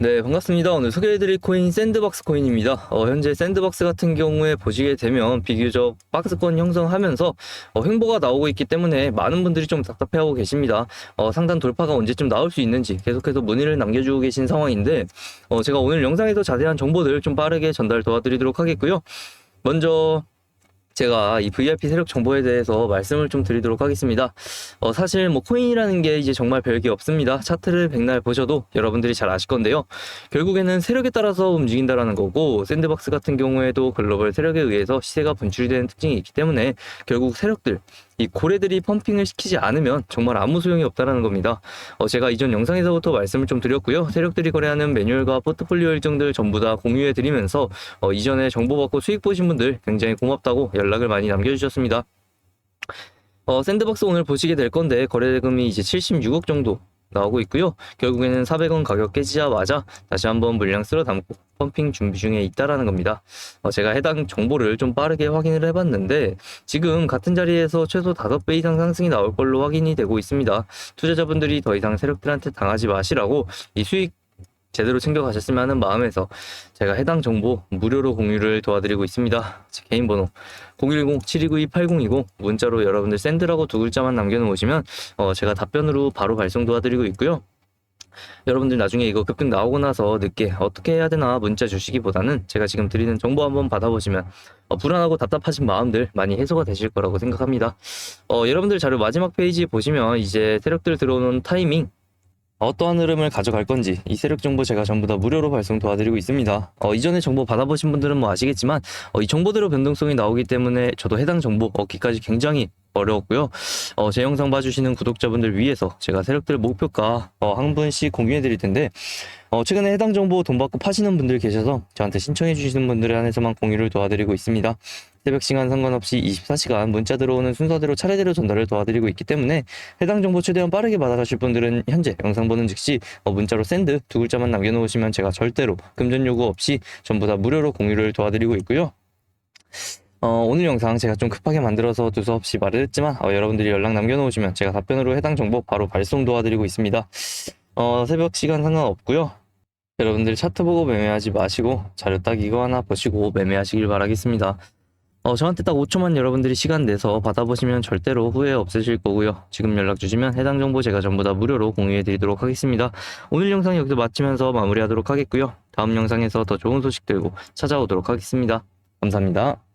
네, 반갑습니다. 오늘 소개해드릴 코인 샌드박스 코인입니다. 어, 현재 샌드박스 같은 경우에 보시게 되면 비교적 박스권 형성하면서 어, 횡보가 나오고 있기 때문에 많은 분들이 좀 답답해하고 계십니다. 어, 상단 돌파가 언제쯤 나올 수 있는지 계속해서 문의를 남겨주고 계신 상황인데 어, 제가 오늘 영상에서 자세한 정보들 좀 빠르게 전달 도와드리도록 하겠고요. 먼저 제가 이 VIP 세력 정보에 대해서 말씀을 좀 드리도록 하겠습니다. 어, 사실 뭐 코인이라는 게 이제 정말 별게 없습니다. 차트를 백날 보셔도 여러분들이 잘 아실 건데요. 결국에는 세력에 따라서 움직인다라는 거고 샌드박스 같은 경우에도 글로벌 세력에 의해서 시세가 분출이 되는 특징이 있기 때문에 결국 세력들 이 고래들이 펌핑을 시키지 않으면 정말 아무 소용이 없다라는 겁니다. 어, 제가 이전 영상에서부터 말씀을 좀 드렸고요. 세력들이 거래하는 매뉴얼과 포트폴리오 일정들 전부 다 공유해 드리면서 어, 이전에 정보 받고 수익 보신 분들 굉장히 고맙다고 연락을 많이 남겨주셨습니다. 어, 샌드박스 오늘 보시게 될 건데 거래대금이 이제 76억 정도 나오고 있고요. 결국에는 400원 가격 깨지자마자 다시 한번 물량 쓸어 담고 펌핑 준비 중에 있다라는 겁니다. 어, 제가 해당 정보를 좀 빠르게 확인을 해봤는데 지금 같은 자리에서 최소 5배 이상 상승이 나올 걸로 확인이 되고 있습니다. 투자자분들이 더 이상 세력들한테 당하지 마시라고 이 수익 제대로 챙겨가셨으면 하는 마음에서 제가 해당 정보 무료로 공유를 도와드리고 있습니다. 제 개인 번호 010-7292-8020 문자로 여러분들 샌드라고 두 글자만 남겨놓으시면 어, 제가 답변으로 바로 발송 도와드리고 있고요. 여러분들 나중에 이거 급등 나오고 나서 늦게 어떻게 해야 되나 문자 주시기보다는 제가 지금 드리는 정보 한번 받아보시면 어, 불안하고 답답하신 마음들 많이 해소가 되실 거라고 생각합니다. 어, 여러분들 자료 마지막 페이지 보시면 이제 세력들 들어오는 타이밍 어떠한 흐름을 가져갈 건지 이 세력 정보 제가 전부 다 무료로 발송 도와드리고 있습니다. 어, 이전에 정보 받아보신 분들은 뭐 아시겠지만 어, 이 정보대로 변동성이 나오기 때문에 저도 해당 정보 얻기까지 굉장히 어려웠고요. 어, 제 영상 봐주시는 구독자분들 위해서 제가 세력들 목표가 어, 한 분씩 공유해 드릴 텐데 어, 최근에 해당 정보 돈 받고 파시는 분들 계셔서 저한테 신청해 주시는 분들에 한해서만 공유를 도와드리고 있습니다. 새벽 시간 상관없이 24시간 문자 들어오는 순서대로 차례대로 전달을 도와드리고 있기 때문에 해당 정보 최대한 빠르게 받아가실 분들은 현재 영상 보는 즉시 어, 문자로 샌드 두 글자만 남겨놓으시면 제가 절대로 금전 요구 없이 전부 다 무료로 공유를 도와드리고 있고요. 어, 오늘 영상 제가 좀 급하게 만들어서 두서없이 말을 했지만 어, 여러분들이 연락 남겨놓으시면 제가 답변으로 해당 정보 바로 발송 도와드리고 있습니다. 어, 새벽 시간 상관없고요. 여러분들 차트 보고 매매하지 마시고 자료 딱 이거 하나 보시고 매매하시길 바라겠습니다. 어, 저한테 딱 5초만 여러분들이 시간 내서 받아보시면 절대로 후회 없으실 거고요. 지금 연락 주시면 해당 정보 제가 전부 다 무료로 공유해 드리도록 하겠습니다. 오늘 영상 여기서 마치면서 마무리하도록 하겠고요. 다음 영상에서 더 좋은 소식 들고 찾아오도록 하겠습니다. 감사합니다.